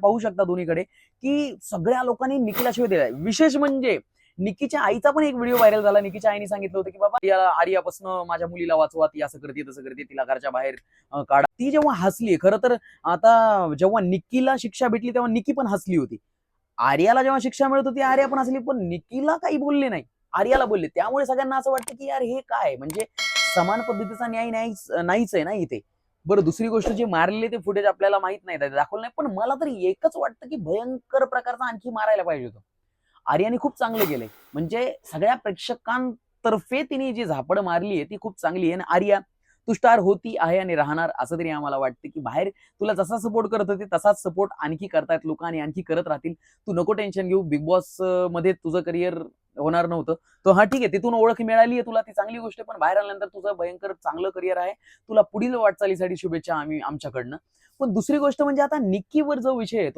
पाहू शकता दोन्हीकडे की सगळ्या लोकांनी निकीला शिवाय दिलाय विशेष म्हणजे निकीच्या आईचा पण एक व्हिडिओ व्हायरल झाला. निकीच्या आईने सांगितलं होतं की बाबा या आर्यापासून माझ्या मुलीला वाचवा ती असं करते तसं करते तिला घरच्या बाहेर काढा. ती जेव्हा हसली खरं तर आता जेव्हा निकीला शिक्षा भेटली तेव्हा निकी पण हसली होती. आर्याला जेव्हा शिक्षा मिळत होती आर्या पण हसली पण निकीला काही बोलले नाही. आर्याला बोलले. त्यामुळे सगळ्यांना असं वाटतं की यार हे काय म्हणजे समान पद्धतीचा न्याय नाहीच आहे ना इथे. बरं दुसरी गोष्ट जे मारलेले ते फुटेज आपल्याला माहीत नाही. दाखवलं नाही पण मला तरी एकच वाटतं की भयंकर प्रकारचा आणखी मारायला पाहिजे होतं. आर्याने खूप चांगलं केलंय. म्हणजे सगळ्या प्रेक्षकांतर्फे तिने जी झापड मारली आहे ती खूप चांगली आहे. आणि आर्या तू स्टार होती आहे आणि राहणार असं तरी आम्हाला वाटतं की बाहेर तुला जसा सपोर्ट करत होते तसाच सपोर्ट आणखी करतायत लोक आणि आणखी करत राहतील. तू नको टेन्शन घेऊ. बिग बॉसमध्ये तुझं करिअर होणार नव्हतं. तो हा ठीक आहे तिथून ओळख मिळाली आहे तुला ती चांगली गोष्ट पण बाहेर आल्यानंतर तुझं भयंकर चांगलं करिअर आहे. तुला पुढील वाटचालीसाठी शुभेच्छा आम्ही आमच्याकडनं. पण दुसरी गोष्ट म्हणजे आता निक्कीवर जो विषय आहे